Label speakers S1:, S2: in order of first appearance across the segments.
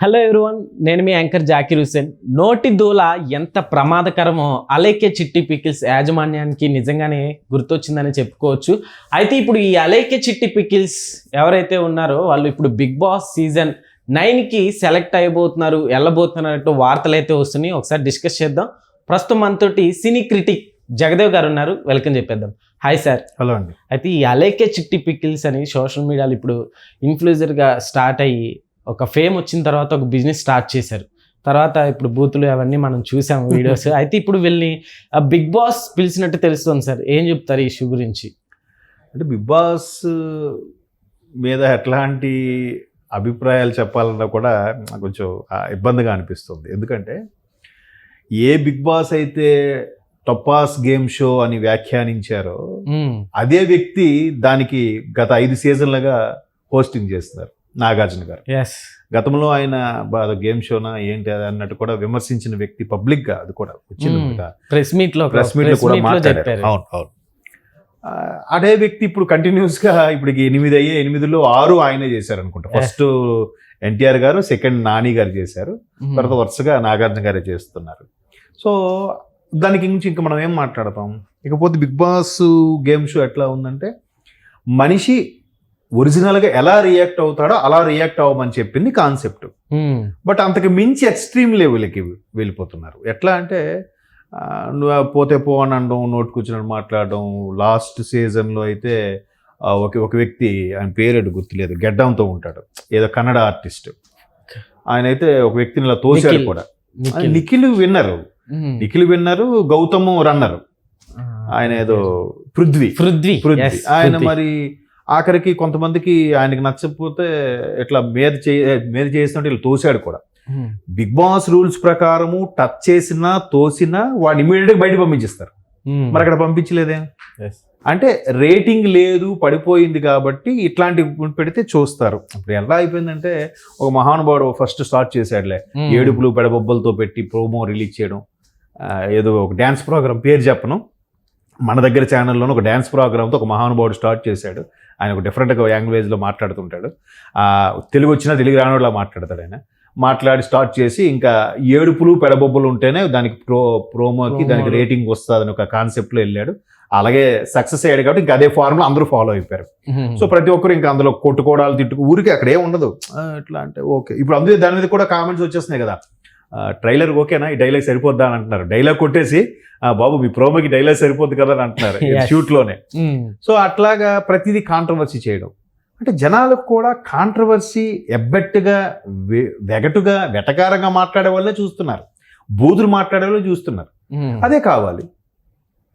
S1: Hello everyone నేను మీ anchor Zakir Hussain నోటి దూల ఎంత ప్రమాదకరమో అలేకే చిట్టి పికిల్స్ యాజమాన్యానికి నిజంగానే గుర్తొచ్చిందని చెప్పుకోవచ్చు. అయితే ఇప్పుడు ఈ అలేకే చిట్టి పికిల్స్ ఎవరైతే ఉన్నారో వాళ్ళు ఇప్పుడు బిగ్ బాస్ సీజన్ నైన్కి సెలెక్ట్ అయిపోతున్నారు వెళ్ళబోతున్నట్టు వార్తలు అయితే వస్తున్నాయి. ఒకసారి డిస్కస్ చేద్దాం. ప్రస్తుతం మనతోటి సినీ క్రిటిక్ జగదేవ్ గారు ఉన్నారు. వెల్కమ్ చెప్పేద్దాం. హాయ్ సార్
S2: హలో అండి.
S1: అయితే ఈ అలేకే చిట్టి పికిల్స్ అని సోషల్ మీడియాలో ఇప్పుడు ఇన్ఫ్లుయెన్సర్గా స్టార్ట్ అయ్యి ఒక ఫేమ్ వచ్చిన తర్వాత ఒక బిజినెస్ స్టార్ట్ చేశారు. తర్వాత ఇప్పుడు బూతులు అవన్నీ మనం చూసాము వీడియోస్. అయితే ఇప్పుడు వీళ్ళని బిగ్ బాస్ పిలిచినట్టు తెలుస్తుంది సార్. ఏం చెప్తారు ఈ ఇష్యూ గురించి?
S2: అంటే బిగ్ బాస్ మీద ఎట్లాంటి అభిప్రాయాలు చెప్పాలన్నా కూడా నాకు కొంచెం ఇబ్బందిగా అనిపిస్తుంది. ఎందుకంటే ఏ బిగ్ బాస్ అయితే టొపాస్ గేమ్ షో అని వ్యాఖ్యానించారో అదే వ్యక్తి దానికి గత ఐదు సీజన్లుగా హోస్టింగ్ చేస్తున్నారు. నాగార్జున గారు. గతంలో ఆయన గేమ్ షోనా ఏంటి అది అన్నట్టు కూడా విమర్శించిన వ్యక్తి పబ్లిక్గా అది కూడా వచ్చింది
S1: Hmm. ప్రెస్ మీట్లో
S2: ప్రెస్ మీట్లో
S1: press
S2: కూడా
S1: meet లో
S2: మాట్లాడారు.
S1: చెప్పారు.
S2: అవును అవును. అదే వ్యక్తి ఇప్పుడు కంటిన్యూస్గా ఇప్పుడు ఎనిమిది అయ్యే ఎనిమిదిలో ఆరు ఆయనే చేశారు అనుకుంటా. ఫస్ట్ ఎన్టీఆర్ గారు సెకండ్ నాని గారు చేశారు.
S1: Hmm.
S2: తర్వాత వరుసగా నాగార్జున గారే చేస్తున్నారు. సో దానికి గురించి ఇంకా మనం ఏం మాట్లాడతాం? ఇకపోతే బిగ్ బాస్ గేమ్ షో ఎట్లా ఉందంటే మనిషి ఒరిజినల్గా ఎలా రియాక్ట్ అవుతాడో అలా రియాక్ట్ అవ్వమని చెప్పింది కాన్సెప్ట్. బట్ అంతకు మించి ఎక్స్ట్రీమ్ లెవెల్కి వెళ్ళిపోతున్నారు. ఎట్లా అంటే పోతే పో అని అనడం నోటు కూర్చున్నట్టు మాట్లాడడం లాస్ట్ సీజన్లో అయితే ఒక ఒక వ్యక్తి ఆయన పేరేడు గుర్తులేదు గెడ్డంతో ఉంటాడు. ఏదో కన్నడ ఆర్టిస్ట్. ఆయన అయితే ఒక వ్యక్తిని ఇలా తోశాడు. కూడా.
S1: Nikhil.
S2: Winner. Nikhil winner Gautam runner. ఆయన ఏదో పృథ్వీ.
S1: పృథ్వీ.
S2: పృథ్వీ. ఆయన. మరి ఆఖరికి కొంతమందికి ఆయనకి నచ్చకపోతే ఇట్లా మీద చే మీద చేసినట్టు ఇలా తోశాడు కూడా. బిగ్ బాస్ రూల్స్ ప్రకారము టచ్ చేసినా తోసినా వాడిని ఇమీడియట్గా బయట పంపించేస్తారు. మరి అక్కడ పంపించలేదే. అంటే రేటింగ్ లేదు పడిపోయింది కాబట్టి ఇట్లాంటి పెడితే చూస్తారు ఇప్పుడు ఎలా అయిపోయిందంటే ఒక మహానుభావుడు ఫస్ట్ స్టార్ట్ చేశాడులే. ఏడుపులు పెడబొబ్బలతో పెట్టి ప్రోమో రిలీజ్ చేయడం ఏదో ఒక డ్యాన్స్ ప్రోగ్రామ్ పేరు చెప్పను మన దగ్గర ఛానల్లోనే ఒక డ్యాన్స్ ప్రోగ్రామ్తో ఒక మహానుభావుడు స్టార్ట్ చేశాడు ఆయన ఒక డిఫరెంట్గా లాంగ్వేజ్లో మాట్లాడుతుంటాడు. ఆ, తెలుగు వచ్చినా తెలుగు రానోళ్ళ మాట్లాడతాడు ఆయన. మాట్లాడి స్టార్ట్ చేసి ఇంకా ఏడుపులు పెడబొబ్బలు ఉంటేనే దానికి ప్రో ప్రోమోకి దానికి. రేటింగ్ వస్తుందని ఒక కాన్సెప్ట్లో వెళ్ళాడు. అలాగే సక్సెస్ అయ్యాడు కాబట్టి ఇంకా అదే ఫార్ములా అందరూ ఫాలో అయిపోయారు. సో ప్రతి ఒక్కరు ఇంకా అందులో కొట్టుకోవడాలు తిట్టుకు ఊరికి అక్కడ ఉండదు. ఆ, ఎట్లా అంటే ఓకే. ఇప్పుడు అందుకే దాని మీద కూడా కామెంట్స్ వచ్చేస్తున్నాయి కదా. ట్రైలర్ ఓకేనా? ఈ డైలాగ్ సరిపోద్దా అని అంటున్నారు. డైలాగ్ కొట్టేసి "ఆ, బాబు మీ ప్రోమోకి డైలాగ్ సరిపోద్ది కదా అని అంటున్నారు. షూట్లోనే.
S1: Hmm.
S2: సో అట్లాగా ప్రతిదీ కాంట్రవర్సీ చేయడం. అంటే జనాలకు కూడా కాంట్రవర్సీ ఎబ్బెట్టుగా వెగటుగా వెటకారంగా మాట్లాడే వాళ్ళే చూస్తున్నారు. బూదులు మాట్లాడే వాళ్ళు చూస్తున్నారు.
S1: Hmm.
S2: అదే కావాలి.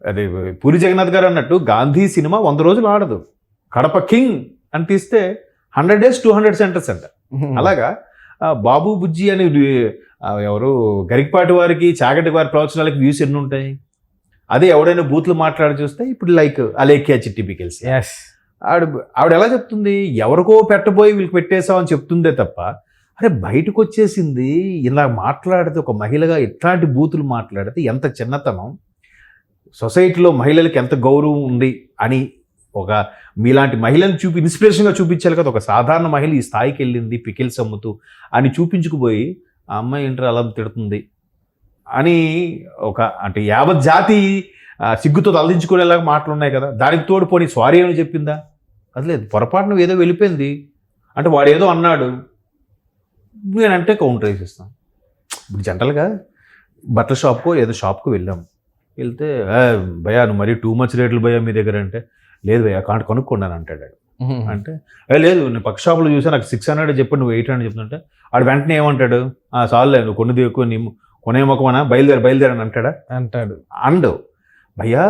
S2: అదే పూరి జగన్నాథ్ గారు అన్నట్టు గాంధీ సినిమా వంద రోజులు ఆడదు. కడప కింగ్ అని తీస్తే hundred days two hundred centres అంట.
S1: Hmm.
S2: అలాగా బాబు బుజ్జి అని ఎవరు? గరికపాటి వారికి చాగటి వారి ప్రవచనాలకి వ్యూస్ ఎన్ని ఉంటాయి అదే ఎవడైనా బూత్లు మాట్లాడి చూస్తే ఇప్పుడు లైక్ అలేఖ్యా చిట్టి పికిల్స్.
S1: Yes.
S2: ఆవిడ ఆవిడ ఎలా చెప్తుంది? ఎవరికో పెట్టబోయి వీళ్ళకి పెట్టేసామని చెప్తుందే తప్ప అరే బయటకు వచ్చేసింది ఇలా మాట్లాడితే ఒక మహిళగా ఇట్లాంటి బూతులు మాట్లాడితే ఎంత చిన్నతనం? సొసైటీలో మహిళలకు ఎంత గౌరవం ఉంది అని ఒక మీలాంటి మహిళను చూపి ఇన్స్పిరేషన్గా చూపించాలి కదా ఒక సాధారణ మహిళ ఈ స్థాయికి వెళ్ళింది పికిల్స్ అమ్ముతూ అని చూపించుకుపోయి ఆ అమ్మాయి ఇంటర్ అలా తిడుతుంది అని ఒక అంటే యావత్ జాతి సిగ్గుతో తలదించుకునేలాగా మాటలు ఉన్నాయి కదా. దానికి తోడు పోనీ సారీ అని చెప్పిందా? అది లేదు. పొరపాటున ఏదో వెళ్ళిపోయింది. అంటే వాడు ఏదో అన్నాడు. నేనంటే కౌంటర్ వేసిస్తాను. ఇప్పుడు జనరల్గా బట్టల షాప్కో ఏదో షాప్కో వెళ్ళాం. వెళ్తే భయా నువ్వు మరీ టూ మచ్ రేట్లు భయా మీ దగ్గర అంటే లేదు భయ్యా కాంట కొనుక్కున్నాను అంటాడు అంటే "ఏ, లేదు నేను పక్క షాపులో చూసా నాకు సిక్స్ హండ్రెడ్ చెప్పి నువ్వు ఎయిట్ హండ్రెడ్ చెప్తుంటే ఆడు వెంటనే ఏమంటాడు? "ఆ, చాలులే నువ్వు కొన్నది ఎక్కువ నీ కొనే మొక్కమనా బయలుదేరి బయలుదేరని అంటాడా?
S1: అంటాడు.
S2: అండ్ భయ్యా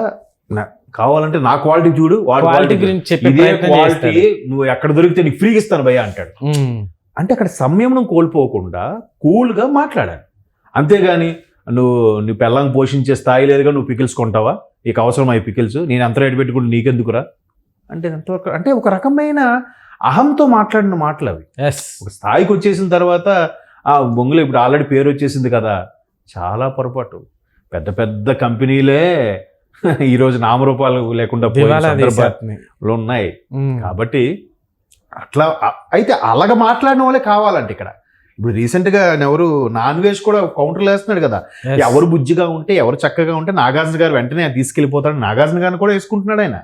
S2: కావాలంటే నా క్వాలిటీ చూడు వాడి
S1: క్వాలిటీ గురించి
S2: ఇదే క్వాలిటీ నువ్వు ఎక్కడ దొరికితే నీకు ఫ్రీగా ఇస్తాను భయ్యా అంటాడు. అంటే అక్కడ సంయమనం కోల్పోకుండా కూల్గా మాట్లాడాలి. అంతేగాని నువ్వు నీ పిల్లని పోషించే స్థాయి లేదుగా నువ్వు పికిల్స్ కొంటావా? నీకు అవసరం అయ్యి పికిల్స్ నేను ఎంత రేటు పెట్టుకుంటే నీకెందుకురా? అంటే ఎంతవరకు అంటే ఒక రకమైన అహంతో మాట్లాడిన మాటలు అవి. ఒక స్థాయికి వచ్చేసిన తర్వాత ఆ బొంగులో ఇప్పుడు ఆల్రెడీ పేరు వచ్చేసింది కదా చాలా పొరపాటు. పెద్ద పెద్ద కంపెనీలే ఈరోజు నామరూపాలు లేకుండా సందర్భాలు. ఉన్నాయి. కాబట్టి అట్లా అయితే అలాగ మాట్లాడిన వాళ్ళే కావాలంటే ఇక్కడ. ఇప్పుడు రీసెంట్గా ఎవరు నాన్ వెజ్ కూడా కౌంటర్లు వేస్తున్నాడు కదా. ఎవరు బుజ్జిగా ఉంటే ఎవరు చక్కగా ఉంటే నాగార్జున గారు వెంటనే తీసుకెళ్ళిపోతాడు నాగార్జున గారిని కూడా వేసుకుంటున్నాడు ఆయన.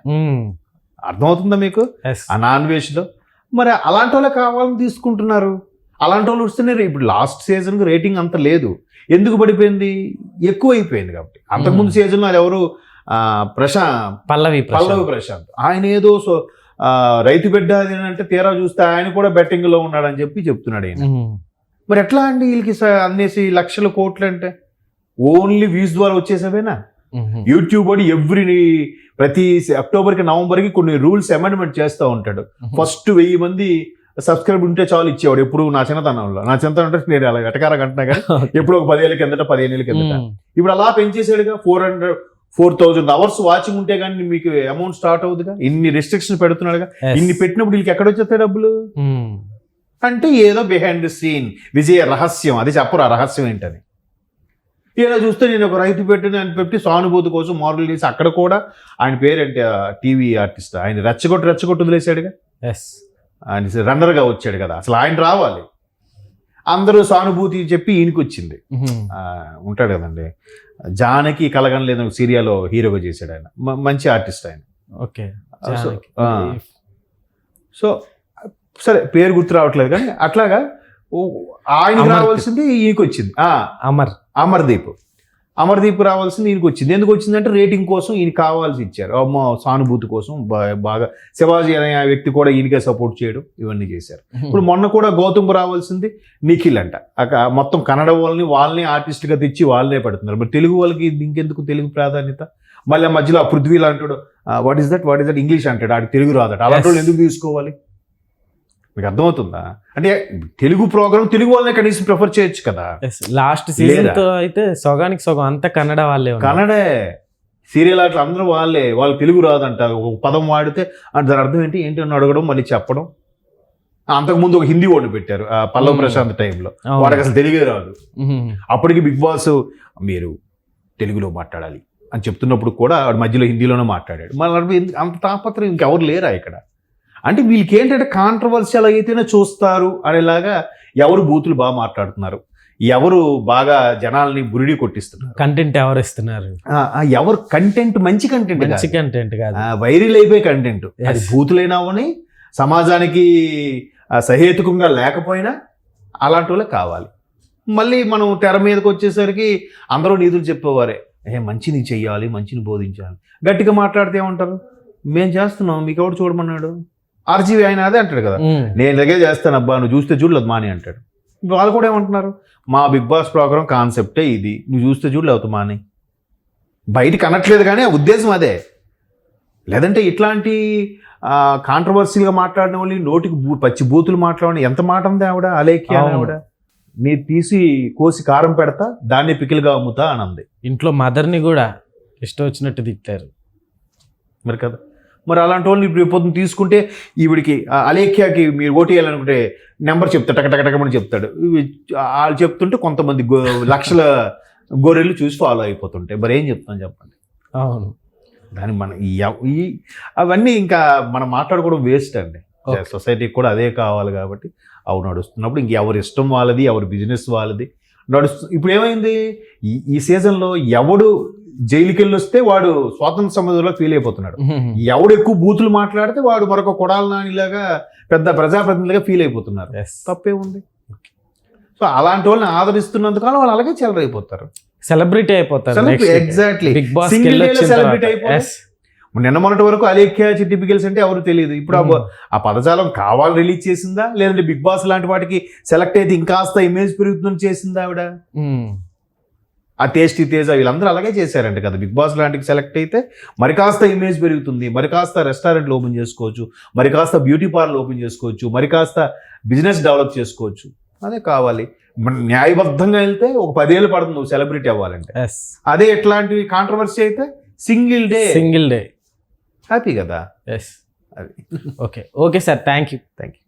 S2: అర్థమవుతుందా మీకు? ఆ నాన్ వెజ్లో మరి అలాంటి వాళ్ళే కావాలని తీసుకుంటున్నారు? అలాంటి వాళ్ళు వస్తేనే రే- ఇప్పుడు లాస్ట్ సీజన్ రేటింగ్ అంత లేదు. ఎందుకు పడిపోయింది? ఎక్కువ అయిపోయింది కాబట్టి. అంతకుముందు సీజన్లో అది ఎవరు? ఆ, ప్రశా
S1: పల్లవి
S2: పల్లవి ప్రశాంత్. ఆయన ఏదో సో రైతు బిడ్డ అంటే తీరా చూస్తే ఆయన కూడా బెట్టింగ్లో ఉన్నాడని చెప్పి చెప్తున్నాడు ఆయన మరి ఎట్లా అండి వీళ్ళకి స- అన్నేసి లక్షల కోట్లు అంటే? ఓన్లీ వ్యూస్ ద్వారా వచ్చేసేవేనా? యూట్యూబ్ అని ఎవ్రీ ప్రతి అక్టోబర్కి నవంబర్కి కొన్ని రూల్స్ అమెండ్మెంట్ చేస్తూ ఉంటాడు. ఫస్ట్ వెయ్యి మంది సబ్స్క్రైబ్ ఉంటే చాలు ఇచ్చేవాడు. ఎప్పుడు నా చిన్నతనంలో. నా చిన్నతనం అంటే నేను అలా వెటకార కంటున్నా కానీ ఎప్పుడు ఒక పదేళ్ళ కిందట పదిహేను ఏళ్ళ కిందట. ఇప్పుడు అలా పెంచేసాడుగా four hundred four thousand hours watching ఉంటే కానీ మీకు అమౌంట్ స్టార్ట్ అవుతుందిగా ఇన్ని రెస్ట్రిక్షన్ పెడుతున్నాడుగా? ఇన్ని పెట్టినప్పుడు వీళ్ళకి ఎక్కడ వచ్చేస్తాయి డబ్బులు? అంటే ఏదో బిహైండ్ ది సీన్ విజయ రహస్యం. అది చెప్పరు ఆ రహస్యం ఏంటని? ఏదో చూస్తే నేను ఒక రైతు పెట్టిన అని పెట్టి సానుభూతి కోసం మారులు చేసి అక్కడ కూడా ఆయన పేరేంటి టీవీ ఆర్టిస్ట్? ఆయన రెచ్చగొట్టు రెచ్చగొట్టు వదిలేశాడుగా?
S1: ఎస్
S2: ఆయన రన్నర్గా వచ్చాడు కదా. అసలు ఆయన రావాలి. అందరూ సానుభూతి చెప్పి ఈయనకి వచ్చింది ఉంటాడు కదండి. జానకి కలగం లేదు సీరియాలో హీరోగా చేశాడు ఆయన. మంచి ఆర్టిస్ట్ ఆయన.
S1: ఓకే.
S2: సో, సరే పేరు గుర్తు రావట్లేదు కానీ అట్లాగా ఆయనకి. రావాల్సింది ఈయనకి వచ్చింది ఆ,
S1: అమర్.
S2: అమర్దీప్. అమర్దీప్ రావాల్సింది ఈయనకి వచ్చింది. ఎందుకు వచ్చిందంటే రేటింగ్ కోసం ఈయన కావాల్సి ఇచ్చారు. అమ్మ సానుభూతి కోసం బాగా శివాజీ అనే ఆ వ్యక్తి కూడా ఈయనకే సపోర్ట్ చేయడం ఇవన్నీ చేశారు. ఇప్పుడు మొన్న కూడా గౌతమ్ రావాల్సింది నిఖిల్ అంట. మొత్తం కన్నడ వాళ్ళని వాళ్ళని ఆర్టిస్ట్గా తెచ్చి వాళ్ళనే పెడుతున్నారు. మరి తెలుగు వాళ్ళకి ఇంకెందుకు తెలుగు ప్రాధాన్యత? మళ్ళీ మధ్యలో ఆ పృథ్వీ అంటాడు what is that what is that English అంటాడు. ఆడికి తెలుగు రాదట. అలాంటి వాళ్ళు. ఎందుకు తీసుకోవాలి? మీకు అర్థమవుతుందా అంటే తెలుగు ప్రోగ్రామ్ తెలుగు వాళ్ళనే కనీసం ప్రిఫర్ చేయొచ్చు కదా
S1: లాస్ట్ సీజన్? తో అయితే సగానికి సగం అంతా కన్నడ వాళ్ళే.
S2: కన్నడే సీరియల్ అట్లా అందరూ వాళ్ళే వాళ్ళు తెలుగు రాదంట ఒక పదం వాడితే అంటే దాని అర్థం ఏంటి ఏంటి అని అడగడం మళ్ళీ చెప్పడం అంతకుముందు ఒక హిందీ ఓడి పెట్టారు పల్లవ్. ప్రశాంత్ టైంలో. వాడికి అసలు తెలుగే రాదు. అప్పటికి బిగ్ బాస్ మీరు తెలుగులో మాట్లాడాలి అని చెప్తున్నప్పుడు కూడా వాడు మధ్యలో హిందీలోనే మాట్లాడాడు మళ్ళీ అంత తాపత్రయం ఇంకెవరు లేరా ఇక్కడ అంటే వీళ్ళకి ఏంటంటే కాంట్రవర్షియల్ అయితేనే చూస్తారు అనేలాగా ఎవరు బూతులు బాగా మాట్లాడుతున్నారు. ఎవరు బాగా జనాల్ని బురిడి కొట్టిస్తున్నారు.
S1: కంటెంట్ ఎవరు ఇస్తున్నారు?
S2: ఎవరు కంటెంట్ మంచి కంటెంట్
S1: మంచి కంటెంట్ కాదు.
S2: వైరల్ అయిపోయే కంటెంట్ అది
S1: Yes.
S2: బూతులైనా అవని సమాజానికి సహేతుకంగా లేకపోయినా అలాంటి వాళ్ళే కావాలి. మళ్ళీ మనం తెర మీదకి వచ్చేసరికి అందరూ నీతులు చెప్పేవారే. ఏ మంచిని చెయ్యాలి మంచిని బోధించాలి. గట్టిగా మాట్లాడితే ఏమంటారు? మేము చేస్తున్నాం మీకు ఎవడు చూడమన్నాడు? ఆర్జీవి ఆయన అదే అంటాడు కదా. నేను ఇలాగే చేస్తాను అబ్బా నువ్వు చూస్తే చూడలేదు మాని అంటాడు. వాళ్ళు కూడా ఏమంటున్నారు? మా బిగ్ బాస్ ప్రోగ్రామ్ కాన్సెప్టే ఇది నువ్వు చూస్తే చూడలేవు మాని. బయటికి అనట్లేదు కానీ ఆ ఉద్దేశం అదే. లేదంటే ఇట్లాంటి కాంట్రవర్సీగా మాట్లాడిన వాళ్ళు నోటికి పచ్చి బూతులు మాట్లాడిన ఎంత మాట ఉంది ఆవిడ? అలేఖ్య. ఆవిడ. నీ తీసి కోసి కారం పెడతా దాన్ని పికిల్గా అమ్ముతా అని అంది.
S1: ఇంట్లో మదర్ని కూడా ఇష్టం వచ్చినట్టు తిట్టారు.
S2: మరి కదా? మరి అలాంటి వాళ్ళని ఇప్పుడు పొద్దున్న తీసుకుంటే ఈవిడికి అలేఖ్యకి మీరు ఓటు వేయాలనుకుంటే నెంబర్ చెప్తాడు టక టక టకమని చెప్తాడు. వాళ్ళు చెప్తుంటే కొంతమంది గో లక్షల గొర్రెలు చూసి ఫాలో అయిపోతుంటాయి. మరి ఏం చెప్తాం చెప్పండి?
S1: అవును.
S2: దాని మన ఈ అవన్నీ ఇంకా మనం మాట్లాడుకోవడం వేస్ట్ అండి. సొసైటీకి కూడా అదే కావాలి కాబట్టి అవి నడుస్తున్నప్పుడు ఇంక ఎవరి ఇష్టం వాళ్ళది ఎవరి బిజినెస్ వాళ్ళది నడుస్తు ఇప్పుడు ఏమైంది? ఈ సీజన్లో ఎవడు జైలుకి వెళ్ళి వస్తే వాడు స్వాతంత్ర సమాజంలో ఫీల్ అయిపోతున్నాడు. ఎవడు ఎక్కువ బూతులు మాట్లాడితే వాడు మరొక కొడాల నానిలాగా పెద్ద ప్రజాప్రతినిధిగా ఫీల్ అయిపోతున్నారు. తప్పే ఉంది సో అలాంటి వాళ్ళని ఆదరిస్తున్నందుకు వాళ్ళు అలాగే చెలరైపోతారు
S1: సెలబ్రిటీ అయిపోతారు
S2: ఎగ్జాక్ట్లీ
S1: బిగ్ బాస్
S2: Single
S1: కెళ్ళి
S2: నిన్న మొన్నటి వరకు అలేఖ్య చిట్టి పిగిల్స్ అంటే ఎవరు తెలియదు. ఇప్పుడు ఆ పదజాలం కావాలి రిలీజ్ చేసిందా? లేదంటే బిగ్ బాస్ లాంటి వాటికి సెలెక్ట్ అయితే ఇంకాస్త ఇమేజ్ పెరుగుతుందని చేసిందా ఆవిడ. ఆ టేస్టీ తేజ వీళ్ళందరూ అలాగే చేశారంట కదా. బిగ్ బాస్ లాంటికి సెలెక్ట్ అయితే మరి కాస్త ఇమేజ్ పెరుగుతుంది మరి కాస్త రెస్టారెంట్లు ఓపెన్ చేసుకోవచ్చు మరి కాస్త బ్యూటీ పార్లర్ ఓపెన్ చేసుకోవచ్చు మరి కాస్త బిజినెస్ డెవలప్ చేసుకోవచ్చు. అదే కావాలి. న్యాయబద్ధంగా వెళ్తే ఒక పదేళ్ళు పడుతుంది సెలబ్రిటీ అవ్వాలంటే. అదే ఎట్లాంటి కాంట్రవర్సీ అయితే? Single day
S1: single day
S2: happy కదా?
S1: ఎస్
S2: అది.
S1: Okay okay sir thank you
S2: thank you